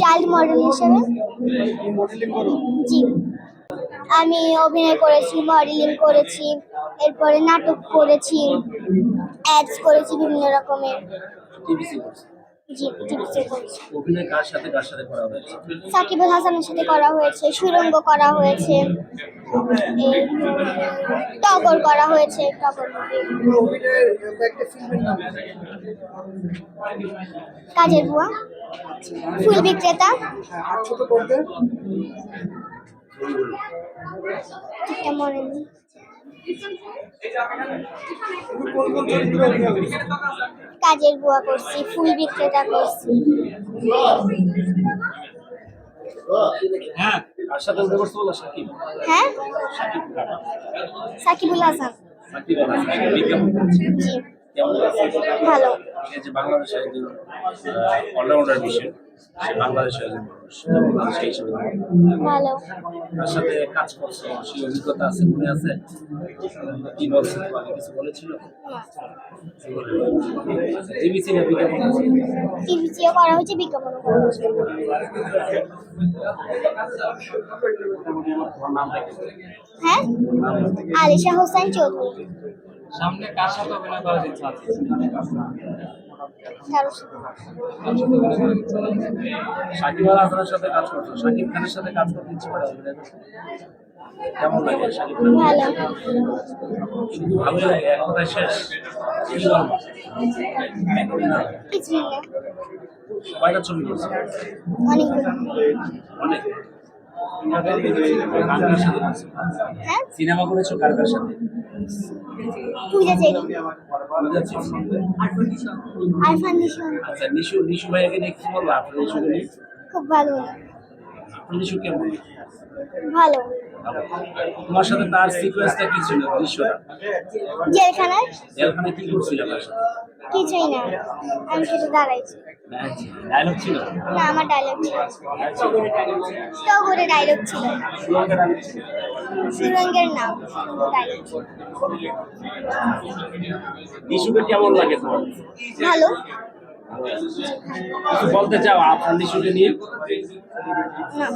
Child model হিসেবে? জি। আমি অভিনয় করেছি মডেলিং করেছি এরপরে নাটক করেছি অ্যাডস করেছি বিভিন্ন রকমের। টিভিসি জি টিভিতে করেছি। অভিনয় কার সাথে কার সাথে করা হয়েছে? সাকিব হাসানের সাথে করা হয়েছে সুরঙ্গ করা হয়েছে টগর করা হয়েছে টগর কাজের বুয়া। ফুল বিক্রেতা? কাজের বুয়া করছি ফুল বিক্রেতা করছি। হ্যাঁ হ্যাঁ? সাকিবুল হাসান। সাকিব আল হাসান বিজ্ঞাপন কেমন ভালো। যে বাংলাদেশের একজন অলরাউন্ডার বিষয় সে বাংলাদেশের একজন মানুষ বাংলাদেশে হিসেবে ভালো। তার সাথে কাজ করছে সেই অভিজ্ঞতা আছে মনে আছে? কি বলছে? তোমাকে কিছু বলেছিল? না বিজ্ঞাপন? করা বিজ্ঞাপন? হ্যাঁ? আলিশা হোসেন চৌধুরী। সামনে কার সাথে অভিনয় করার ইচ্ছা আছে? সাথে সাকিব আল হাসানের কাজ করছ। সাকিব খানের সাথে কাজ করতে ইচ্ছে করে কেমন লাগে সাকিব ভালো। শুধু ভালোই লাগে এক কথায় শেষ। কি বলব না, কিছুই কয়টা ছবি করছে? অনেক। কার কার সাথে সিনেমা করেছ কার কার সাথে? পূজা চেরি। বুঝাচ্ছি আর ফাউন্ডেশন আচ্ছা নিশু নিশু ভাইয়াকে নিয়ে কি বলব? আপনার নিশুকে নিয়ে? খুব ভালো নিশু কেমন? ভালো। তোমার সাথে তার সিকোয়েন্সটা কি ছিল দৃশ্যটা? জেলখানায় কি করছিল তার সাথে? কিছুই না। আমি শুধু দাঁড়াইছি। ডায়লগ ছিল? না আমার ডায়লগ ছিল। টগরে ডায়লগ ছিল। সুরঙ্গের dialogue নাম। ডায়লগ ছিল। কেমন লাগে তোমার? ভালো। কিছু বলতে চাও আপনার নিশুকে নিয়ে? না।